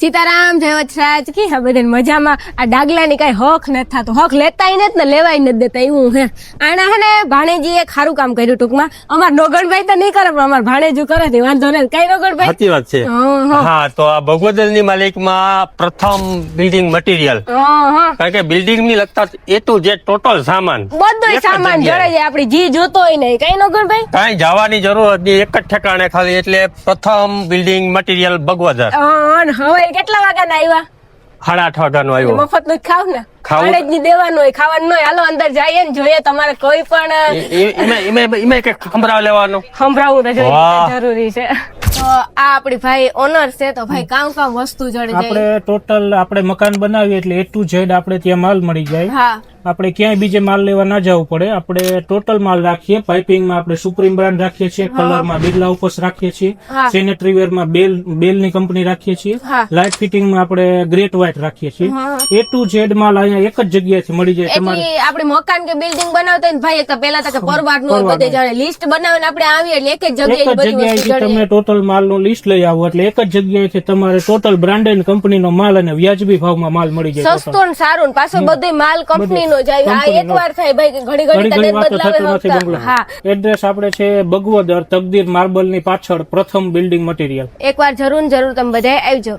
સીતારામ જય વચરાજ કી હા બધાને મજામાં? આ ડાગલાની કઈ હક નથી થતો. હક લેતાય નથી ને લેવાય નથી દેતા એવું હે. આણા હે ને ભાણેજી એક સારું કામ કર્યું ટૂંકમાં. અમાર નોગણભાઈ તો નહીં કરે પણ અમાર ભાણેજુ કરે તે વાંધો નહીં કઈ નોગણભાઈ? સાચી વાત છે. હં, તો આ ભગવદરની માલિકમાં પ્રથમ બિલ્ડિંગ મટીરિયલ હં, હં. કારણ કે બિલ્ડિંગની લગતા એ ટુ જે ટોટલ સામાન. બધોય સામાન. જડે જાય આપડી જી જોતો હોય નહીં. કઈ નોગણભાઈ? કાંઈ જવાની જરૂર હતી એક જ ઠેકાણે ખાલી એટલે પ્રથમ બિલ્ડિંગ મટીરિયલ ભગવદર. હવે કેટલા વાગ્યાના આવ્યા સાડા આઠ વાગ્યાનો આવ્યો મફતનું ખાવ ને. ખાવું. ની દેવાનું હોય ખાવાનું હોય હાલો અંદર જઈએ ને જોઈએ તમારે કોઈ પણ એમાં એમાં કંઈક સંભળાવવું. જરૂરી છે. તો આ આપડી ભાઈ ઓનર છે તો ભાઈ કામ કામ વસ્તુ જડે આપણે ટોટલ આપણે મકાન બનાવીએ એટલે એ ટુ ઝેડ આપણે ત્યાં માલ મળી જાય. હા. આપણે ક્યાંય બીજે માલ લેવા ના જવું પડે. આપણે ટોટલ માલ રાખીએ પાઇપિંગમાં આપણે સુપ્રીમ બ્રાન્ડ રાખીએ છીએ કલરમાં બિરલા ઉપસ રાખીએ છીએ. સેનેટરી વેરમાં બેલ બેલની કંપની રાખીએ છીએ લાઇટ ફિટિંગમાં આપણે ગ્રેટ વ્હાઇટ રાખીએ છીએ. એ ટુ ઝેડ માલ અહીંયા એક જ જગ્યાએથી મળી જાય તમારે. આપણે મકાન કે બિલ્ડિંગ બનાવતા હોય ભાઈ તો પેલા તો કે પરવારનું હોય બધે જાણે લિસ્ટ બનાવીને આપણે આવીએ એટલે એક જ જગ્યાએ તમે ટોટલ માલનું લિસ્ટ લઈ આવો. એટલે એક જ જગ્યાએથી તમારે ટોટલ બ્રાન્ડેડ કંપનીનો માલ અને વ્યાજબી ભાવમાં માલ મળી જાય સસ્તો સારું ને પાછો બધો માલ કંપની નો જાય આ કંપનીનો. થાય ભાઈ કે ઘડી ઘડી ઘણી ઘણી તબિયત વાતો બદલાવે થતી નથી બંગલા એડ્રેસ આપણે છે બગવદર તકદીર માર્બલની પાછળ પ્રથમ બિલ્ડિંગ મટીરિયલ એક વાર જરૂર જરૂર તમે બધા આવજો.